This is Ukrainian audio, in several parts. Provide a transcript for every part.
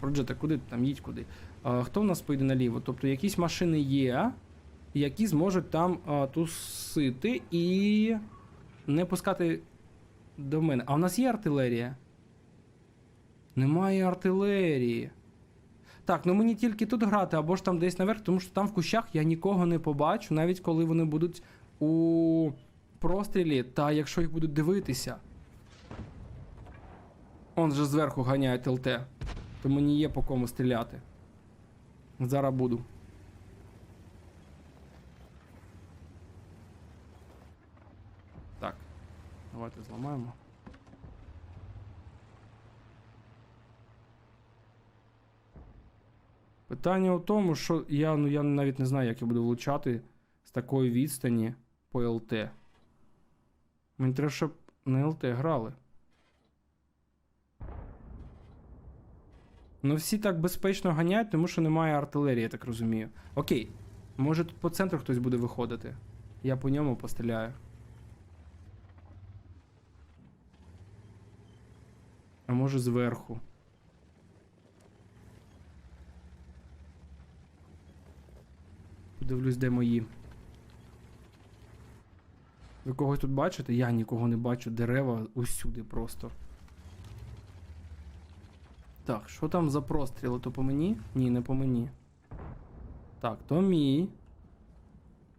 Проджета, куди там їдь куди? А, хто в нас поїде наліво? Тобто якісь машини є, які зможуть там а, тусити і не пускати до мене. А в нас є артилерія? Немає артилерії. Так, ну мені тільки тут грати, або ж там десь наверх, тому що там в кущах я нікого не побачу, навіть коли вони будуть у прострілі, та якщо їх будуть дивитися. Он же зверху ганяють ЛТ. То мені є по кому стріляти. Зараз буду. Так. Давайте зламаємо. Питання у тому, що я, ну, я навіть не знаю, як я буду влучати з такої відстані по ЛТ. Мені треба, щоб на ЛТ грали. Ну, всі так безпечно ганяють, тому що немає артилерії, я так розумію. Окей. Може тут по центру хтось буде виходити. Я по ньому постріляю. А може зверху. Подивлюсь, де мої. Ви когось тут бачите? Я нікого не бачу. Дерева усюди просто. Так, що там за простріли? То по мені? Ні, не по мені. Так, то мій.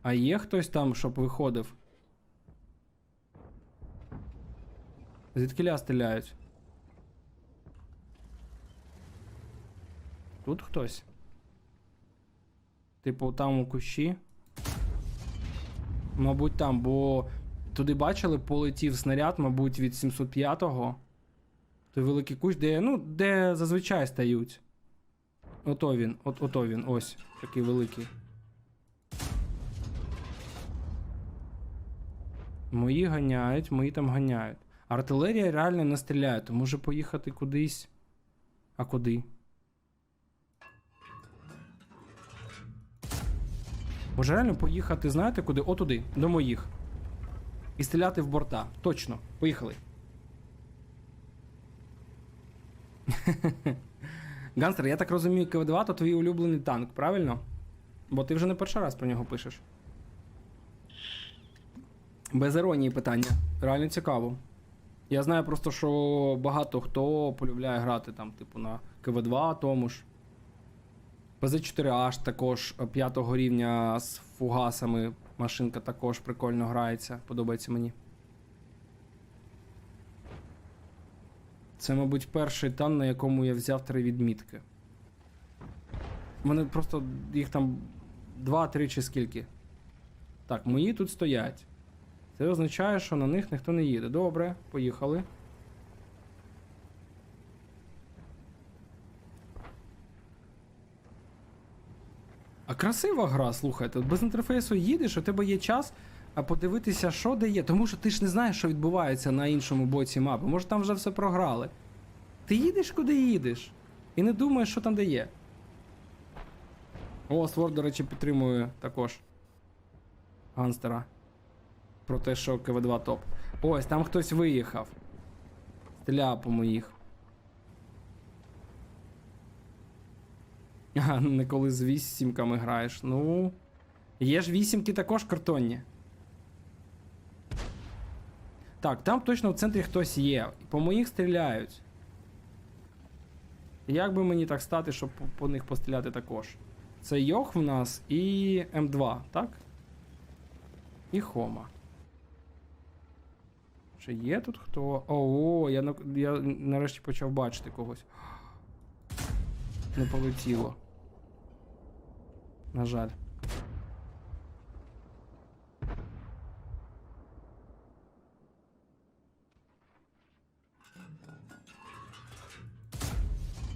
А є хтось там, щоб виходив? Звідкиля стріляють? Тут хтось? Типу, там у кущі? Мабуть, там, бо туди бачили, полетів снаряд, мабуть, від 705-го. Той великий кущ, де, ну, де зазвичай стають. Ото він, от, ото він, ось, такий великий. Мої ганяють, мої там ганяють. Артилерія реально не стріляє, то може поїхати кудись. А куди? Може реально поїхати, знаєте куди? Отуди, до моїх. І стріляти в борта. Точно. Поїхали. Ганстер, я так розумію, КВ-2 то твій улюблений танк, правильно? Бо ти вже не перший раз про нього пишеш. Без іронії питання. Реально цікаво. Я знаю просто, що багато хто полюбляє грати там, типу, на КВ-2 тому ж. ПЗ4H також 5 рівня з фугасами. Машинка також прикольно грається, подобається мені. Це, мабуть, перший тан, на якому я взяв три відмітки. Мене просто їх там 2-3 чи скільки. Так, мої тут стоять. Це означає, що на них ніхто не їде. Добре, поїхали. А красива гра, слухайте, без інтерфейсу їдеш, у тебе є час а подивитися, що де є. Тому що ти ж не знаєш, що відбувається на іншому боці мапи. Може там вже все програли. Ти їдеш куди їдеш. І не думаєш, що там де є. О, Свор, до речі, підтримує також. Ганстера. Про те, що КВ2 топ. Ось, там хтось виїхав. Стріляв по моїх. А, не коли з вісімками граєш. Ну. Є ж вісімки також картонні. Так, там точно в центрі хтось є. По моїх стріляють. Як би мені так стати, щоб по, них постріляти також? Це Йох в нас і М2, так? І Хома. Чи є тут хто? О, я, я нарешті почав бачити когось. Не полетіло. На жаль.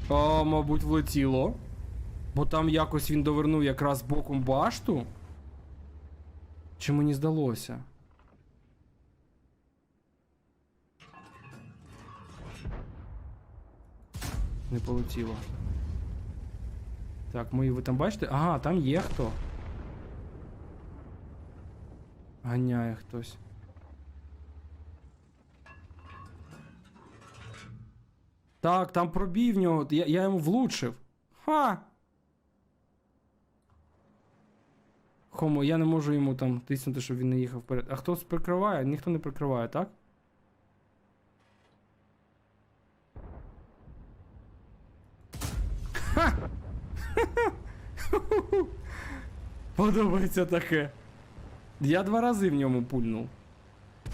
А, мабуть, влетіло. Бо там якось він довернув якраз боком башту. Чи мені здалося? Не полетіло. Так, мої ви там бачите? Ага, там є хто. Ганяє хтось. Так, там пробій в нього. Я, я йому влучив. Ха! Хомо, я не можу йому там тиснути, щоб він не їхав вперед. А хтось прикриває? Ніхто не прикриває, так? Ха! Подобається таке. Я два рази в ньому пульнув.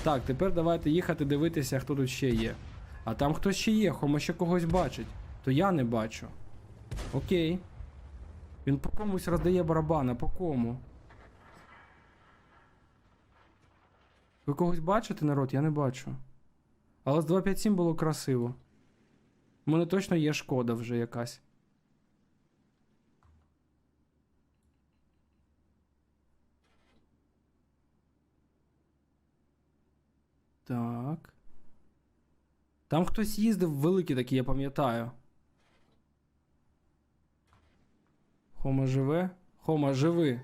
Так, тепер давайте їхати дивитися, хто тут ще є. А там хтось ще є, Хома ще когось бачить. То я не бачу. Окей. Він по комусь роздає барабана, по кому? Ви когось бачите, народ? Я не бачу. Але з 257 було красиво. У мене точно є шкода вже якась. Так. Там хтось їздив великий такий, я пам'ятаю. Хома живе? Хома, живи.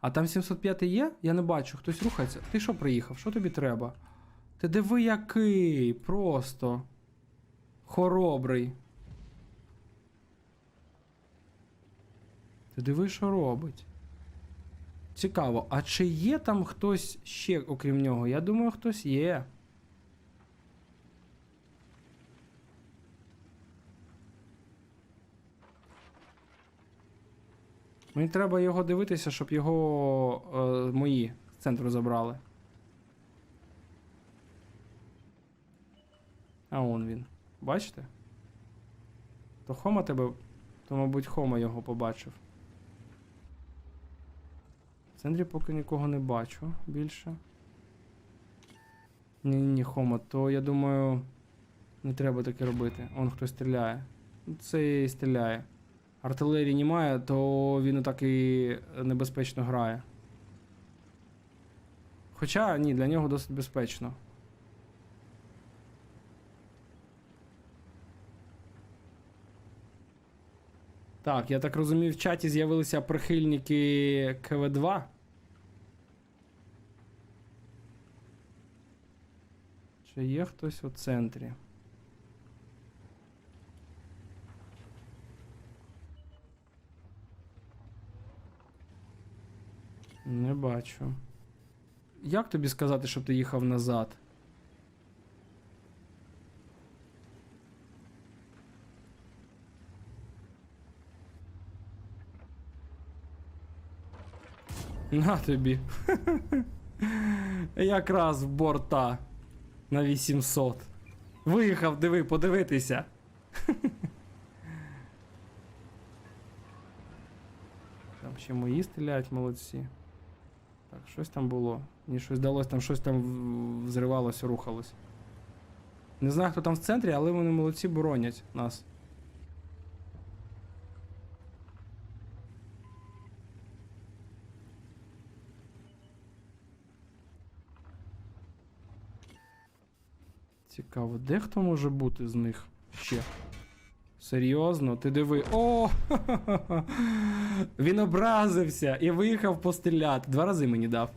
А там 705 є? Я не бачу, хтось рухається. Ти що приїхав? Що тобі треба? Ти диви який, просто. Хоробрий. Ти диви, що робить. Цікаво, а чи є там хтось ще, окрім нього? Я думаю, хтось є. Мені треба його дивитися, щоб його е, мої з центру забрали. А он він. Бачите? То Хома тебе. То, мабуть, Хома його побачив. Центрі поки нікого не бачу більше. Ні, ні, Хома, то я думаю, не треба таке робити. Он хтось стріляє. Це і стріляє. Артилерії немає, то він так і небезпечно грає. Хоча ні, для нього досить безпечно. Так, я так розумію, в чаті з'явилися прихильники КВ2. Чи є хтось у центрі? Не бачу. Як тобі сказати, щоб ти їхав назад? На тобі. Якраз в борта на 800. Виїхав, диви, подивитися. Там ще мої стріляють, молодці. Так, щось там було. Мені щось вдалося, там щось там взривалося, рухалось. Не знаю, хто там в центрі, але вони молодці боронять нас. Цікаво, де хто може бути з них ще? Серйозно, ти диви. О! Він образився і виїхав постріляти. Два рази мені дав.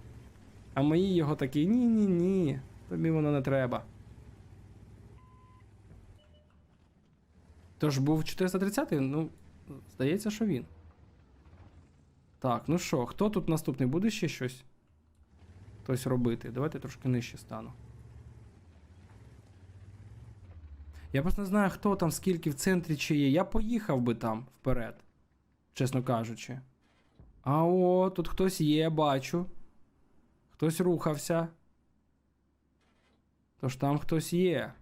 А мої його такі ні-ні-ні. Тобі воно не треба. Тож був 430-й, ну, здається, що він. Так, ну що, хто тут наступний? Буде ще щось? Хтось робити. Давайте трошки нижче стану. Я просто не знаю, хто там, скільки в центрі чи є. Я поїхав би там вперед, чесно кажучи. А о, тут хтось є, бачу. Хтось рухався. Тож там хтось є.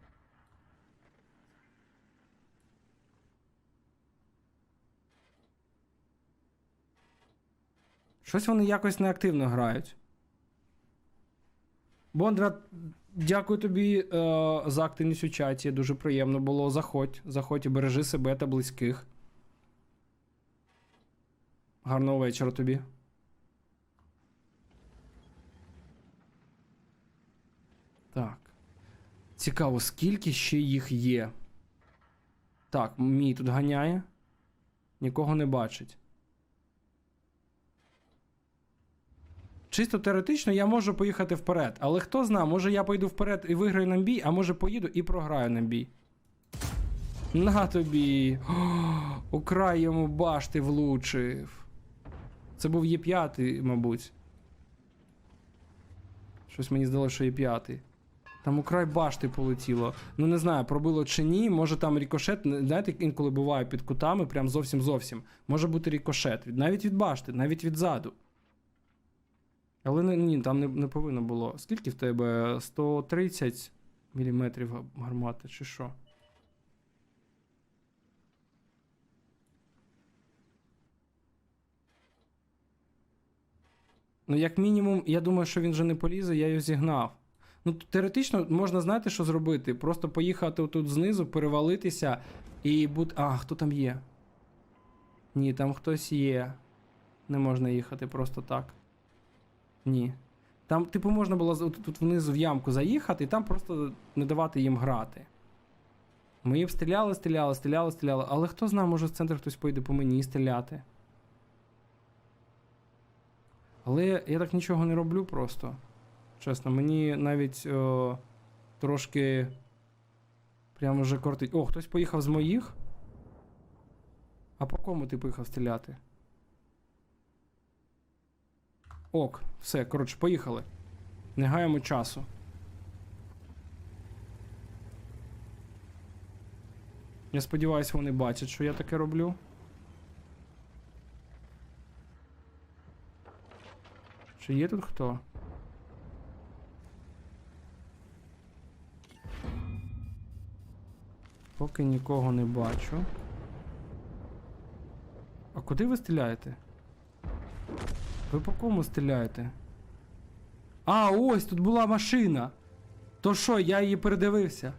Щось вони якось неактивно грають. Бондра, дякую тобі е, за активність у чаті. Дуже приємно було. Заходь, заходь і бережи себе та близьких. Гарного вечора тобі. Так. Цікаво, скільки ще їх є. Так, мій тут ганяє. Нікого не бачить. Чисто теоретично я можу поїхати вперед. Але хто знає, може я поїду вперед і виграю нам бій, а може поїду і програю нам бій. На тобі. О, у край йому башти влучив. Це був Є5, мабуть. Щось мені здалося, що Є5. Там у край башти полетіло. Ну не знаю, пробило чи ні. Може там рікошет. Знаєте, інколи буває під кутами, прям зовсім зовсім. Може бути рікошет. Навіть від башти, навіть відзаду. Але ні, там не, не повинно було. Скільки в тебе? 130 мм гармати, чи що? Ну, як мінімум, я думаю, що він вже не полізе, я його зігнав. Ну, теоретично можна знаєте, що зробити? Просто поїхати тут знизу, перевалитися і бути. А, хто там є? Ні, там хтось є. Не можна їхати просто так. Ні. Там, типу, можна було тут внизу в ямку заїхати і там просто не давати їм грати. Ми б стріляли, стріляли, стріляли, стріляли. Але хто знає, може в центр хтось поїде по мені стріляти. Але я так нічого не роблю просто. Чесно, мені навіть о, трошки. Прямо вже кортить. О, хтось поїхав з моїх. А по кому ти поїхав стріляти? Ок, все, коротше, поїхали. Не гаємо часу. Я сподіваюся, вони бачать, що я таке роблю. Чи є тут хто? Поки нікого не бачу. А куди ви стріляєте? Ви по кому стріляєте? А, ось тут була машина. То що, я її передивився?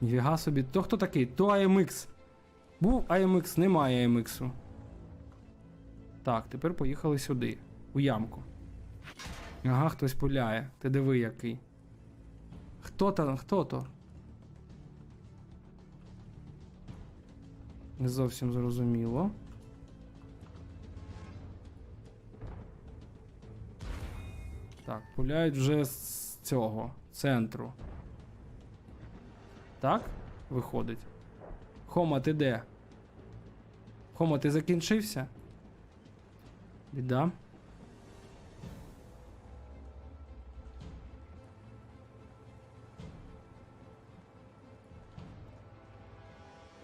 Ніфіга собі, то хто такий? То AMX. Був AMX, немає AMX. Так, тепер поїхали сюди, у ямку. Ага, хтось пуляє. Ти диви який. Хто там? Хто то? Не зовсім зрозуміло. Так, пуляють вже з цього центру. Так? Виходить. Хома, ти де? Хома, ти закінчився? Біда.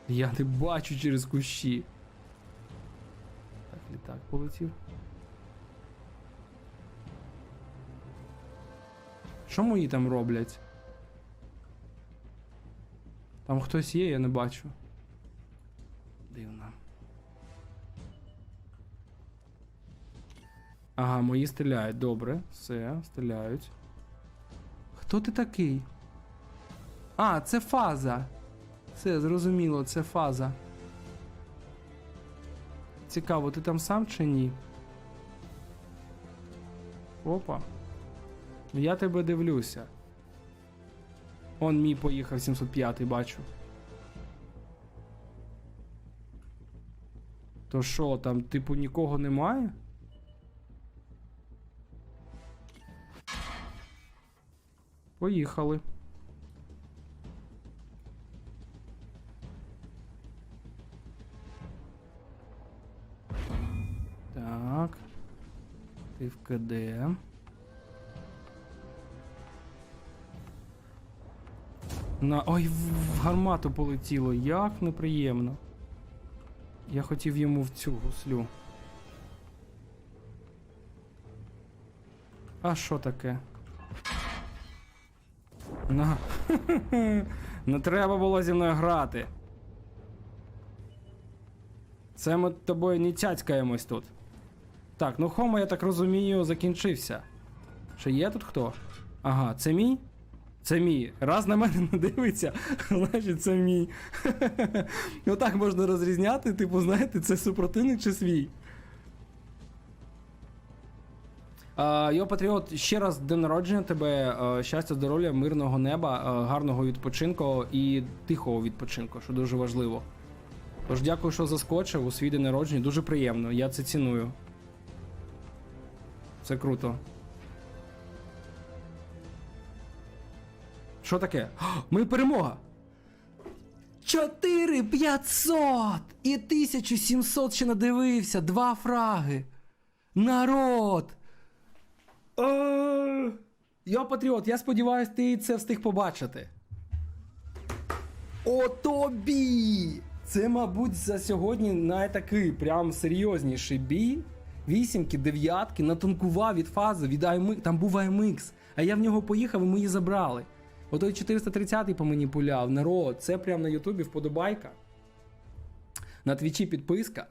Я не бачу через кущі. Так, літак полетів. Що мої там роблять? Там хтось є, я не бачу. Дивно. Ага, мої стріляють. Добре, все, стріляють. Хто ти такий? А, це фаза. Все, зрозуміло, це фаза. Цікаво, ти там сам чи ні? Опа. Я тебе дивлюся. Он мій поїхав 705 бачу. То що, там, типу, нікого немає? Поїхали. Так. Ти в КД. На. Ой, в гармату полетіло. Як неприємно. Я хотів йому в цю гуслю. А що таке? На. Не треба було зі мною грати. Це ми тобою не цяцькаємось тут. Так, ну Хома, я так розумію, закінчився. Чи є тут хто? Ага, це мій? Це мій. Раз на мене не дивиться, значить це мій. Отак можна розрізняти, типу, знаєте, це супротивник чи свій. Йо, Патріот, ще раз день народження тебе, щастя, здоров'я, мирного неба, гарного відпочинку і тихого відпочинку, що дуже важливо. Тож дякую, що заскочив у свій день народження. Дуже приємно, я це ціную. Це круто. Що таке? Ми перемога! 4500! І 1700 ще надивився! Два фраги! Народ! Е, Я патріот, я сподіваюся, ти це встиг побачити. О тобі! Це, мабуть, за сьогодні найтакий прям серйозніший бій. Вісімки, дев'ятки, натонкував від фази, від AMX, там був AMX, а я в нього поїхав і ми її забрали. Отой 430 по мені пуляв. Народ, це прям на Ютубі вподобайка. На твічі підписка.